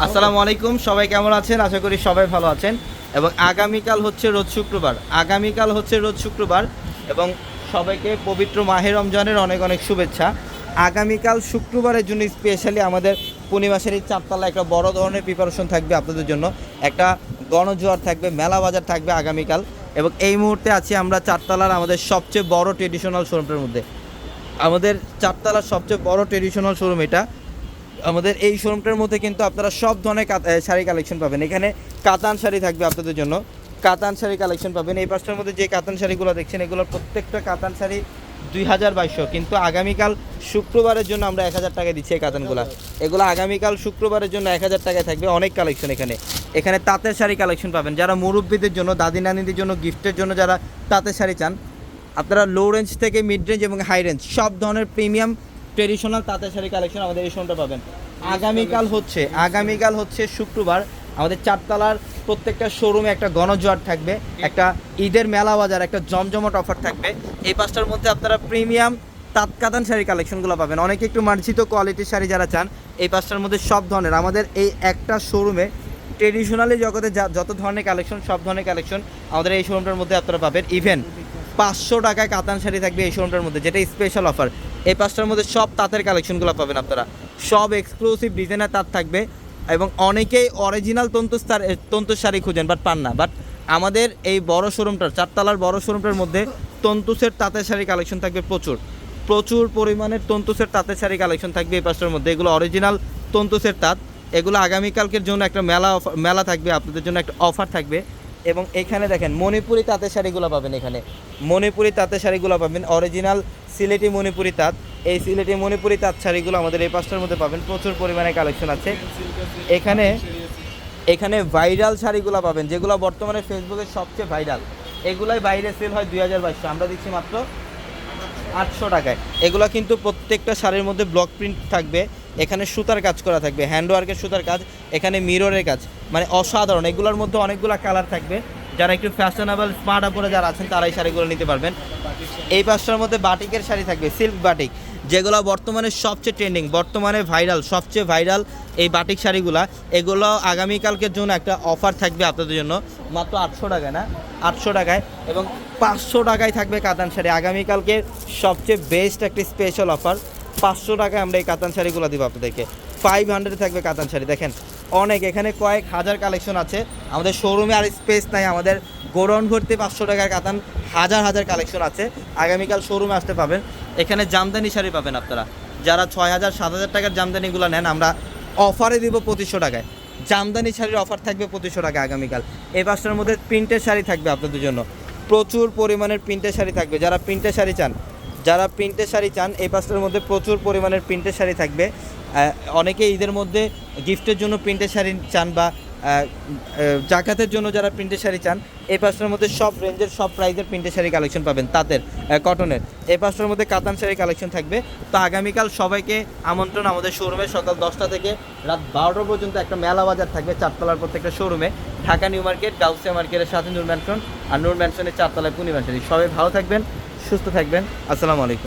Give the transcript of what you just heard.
আসসালামু আলাইকুম, সবাই কেমন আছেন? আশা করি সবাই ভালো আছেন। এবং আগামীকাল হচ্ছে রোজ শুক্রবার। আগামীকাল হচ্ছে রোজ শুক্রবার এবং সবাইকে পবিত্র মাহে রমজানের অনেক অনেক শুভেচ্ছা। আগামীকাল শুক্রবারের জন্য স্পেশালি আমাদের পূর্ণিমাসের এই চারতলা একটা বড় ধরনের প্রিপারেশন থাকবে আপনাদের জন্য। একটা গণজোয়ার থাকবে, মেলা বাজার থাকবে আগামীকাল। এবং এই মুহূর্তে আছি আমরা চারতলার আমাদের সবচেয়ে বড় ট্রেডিশনাল শোরুমটার মধ্যে। আমাদের চারতলার সবচেয়ে বড় ট্রেডিশনাল শোরুম এটা। আমাদের এই শোরুমটার মধ্যে কিন্তু আপনারা সব ধরনের শাড়ি কালেকশন পাবেন। এখানে কাতান শাড়ি থাকবে আপনাদের জন্য। কাতান শাড়ি কালেকশন পাবেন। এই পাঁচটার মধ্যে যে কাতান শাড়িগুলো দেখছেন, এগুলোর প্রত্যেকটা কাতান শাড়ি দুই হাজার বাইশশো। কিন্তু আগামীকাল শুক্রবারের জন্য আমরা এক হাজার টাকায় দিচ্ছি এই কাতানগুলো। এগুলো আগামীকাল শুক্রবারের জন্য এক হাজার টাকায় থাকবে অনেক কালেকশন এখানে। এখানে তাঁতের শাড়ি কালেকশন পাবেন। যারা মুরব্বীদের জন্য, দাদি নানিদের জন্য, গিফটের জন্য যারা তাঁতের শাড়ি চান, আপনারা লো রেঞ্জ থেকে মিড রেঞ্জ এবং হাই রেঞ্জ সব ধরনের প্রিমিয়াম ট্রেডিশনাল তাঁতের শাড়ি কালেকশন আমাদের এই শোনটা পাবেন। আগামীকাল হচ্ছে আগামীকাল হচ্ছে শুক্রবার, আমাদের চারতলার প্রত্যেকটা শোরুমে একটা গণজোয়ার থাকবে, একটা ঈদের মেলা বাজার, একটা জমজমট অফার থাকবে। এই পাঁচটার মধ্যে আপনারা প্রিমিয়াম তাৎকাদান শাড়ি কালেকশনগুলো পাবেন। অনেকে একটু মার্জিত কোয়ালিটির শাড়ি যারা চান, এই পাঁচটার মধ্যে সব ধরনের, আমাদের এই একটা শোরুমে ট্রেডিশনালি জগতে যত ধরনের কালেকশন সব ধরনের কালেকশন আমাদের এই শোরুমটার মধ্যে আপনারা পাবেন। ইভেন পাঁচশো টাকায় কাতান শাড়ি থাকবে এই শোরুমটার মধ্যে, যেটা স্পেশাল অফার এই পাঁচটার মধ্যে সব তাঁতের কালেকশনগুলো পাবেন আপনারা। সব এক্সক্লুসিভ ডিজাইনের তাঁত থাকবে এবং অনেকেই অরিজিনাল তন্তু তন্তু শাড়ি খুঁজেন বাট পান না। বাট আমাদের এই বড় শোরুমটার চারতলার বড় শোরুমটার মধ্যে তন্তুসের তাঁতের শাড়ি কালেকশন থাকবে প্রচুর। প্রচুর পরিমাণের তন্তুসের তাঁতের শাড়ি কালেকশন থাকবে এই পাঁচটার মধ্যে। এগুলো অরিজিনাল তন্তুসের তাঁত। এগুলো আগামীকালকের জন্য একটা মেলা মেলা থাকবে, আপনাদের জন্য একটা অফার থাকবে। এবং এখানে দেখেন, মণিপুরি তাঁতের শাড়িগুলো পাবেন এখানে। মণিপুরি তাঁতের শাড়িগুলো পাবেন অরিজিনাল সিলেটি মণিপুরি তাঁত। এই সিলেটি মণিপুরি তাঁত শাড়িগুলো আমাদের এই পাঁচটার মধ্যে পাবেন। প্রচুর পরিমাণে কালেকশন আছে। এখানে এখানে ভাইরাল শাড়িগুলো পাবেন, যেগুলো বর্তমানে ফেসবুকে সবচেয়ে ভাইরাল। এগুলাই বাইরে সেল হয় দুই হাজার বাইশশো। আমরা দিচ্ছি মাত্র আটশো টাকায়। এগুলো কিন্তু প্রত্যেকটা শাড়ির মধ্যে ব্লক প্রিন্ট থাকবে। এখানে সুতার কাজ করা থাকবে হ্যান্ডওয়ার্কের সুতার কাজ, এখানে মিররের কাজ। মানে অসাধারণ, এগুলোর মধ্যে অনেকগুলো কালার থাকবে। যারা একটু ফ্যাশনেবল স্মার্ট আপরে যারা আছেন, তারা এই শাড়িগুলো নিতে পারবেন। এই পাঁচটার মধ্যে বাটিকের শাড়ি থাকবে সিল্ক বাটিক যেগুলো বর্তমানে সবচেয়ে ট্রেন্ডিং বর্তমানে ভাইরাল সবচেয়ে ভাইরাল এই বাটিক শাড়িগুলা। এগুলো আগামীকালকের জন্য একটা অফার থাকবে আপনাদের জন্য, মাত্র আটশো টাকায় না? আটশো টাকায় এবং পাঁচশো টাকায় থাকবে কাতান শাড়ি। আগামীকালকে সবচেয়ে বেস্ট একটি স্পেশাল অফার পাঁচশো টাকায় আমরা এই কাতান শাড়িগুলো দিব আপনাদেরকে। ফাইভ হান্ড্রেড থাকবে কাতান শাড়ি। দেখেন, অনেক, এখানে কয়েক হাজার কালেকশন আছে। আমাদের শোরুমে আর স্পেস নাই, আমাদের গোডাউন ভর্তি পাঁচশো টাকার কাতান, হাজার হাজার কালেকশন আছে। আগামীকাল শোরুমে আসতে পাবেন। এখানে জামদানি শাড়ি পাবেন আপনারা। যারা ছয় হাজার, সাত হাজার টাকার জামদানিগুলো নেন, আমরা অফারে দিব পঁচিশশো টাকায়। জামদানি শাড়ির অফার থাকবে পঁচিশশো টাকা আগামীকাল। এই পাঁচটার মধ্যে প্রিন্টের শাড়ি থাকবে আপনাদের জন্য। প্রচুর পরিমাণের প্রিন্টের শাড়ি থাকবে। যারা প্রিন্টের শাড়ি চান, যারা প্রিন্টের শাড়ি চান, এই পাঁচটার মধ্যে প্রচুর পরিমাণের প্রিন্টের শাড়ি থাকবে। অনেকে ঈদের মধ্যে গিফটের জন্য প্রিন্টের শাড়ি চান বা জাকাতের জন্য যারা প্রিন্টের শাড়ি চান, এই পাঁচটার মধ্যে সব রেঞ্জের, সব প্রাইজের প্রিন্টের শাড়ি কালেকশন পাবেন তাদের কটনের। এই পাঁচটার মধ্যে কাতান শাড়ি কালেকশন থাকবে। তো আগামীকাল সবাইকে আমন্ত্রণ আমাদের শোরুমে, সকাল দশটা থেকে রাত বারোটা পর্যন্ত একটা মেলা বাজার থাকবে, চারতলার প্রত্যেকটা শোরুমে। ঢাকা নিউ মার্কেট, গাউসিয়া মার্কেটের সাথে নূর ম্যানশন আর নূর ম্যানশনের চারতলায় পূর্ণিমা শাড়ি। সবাই ভালো থাকবেন, সুস্থ থাকবেন। আসসালামু আলাইকুম।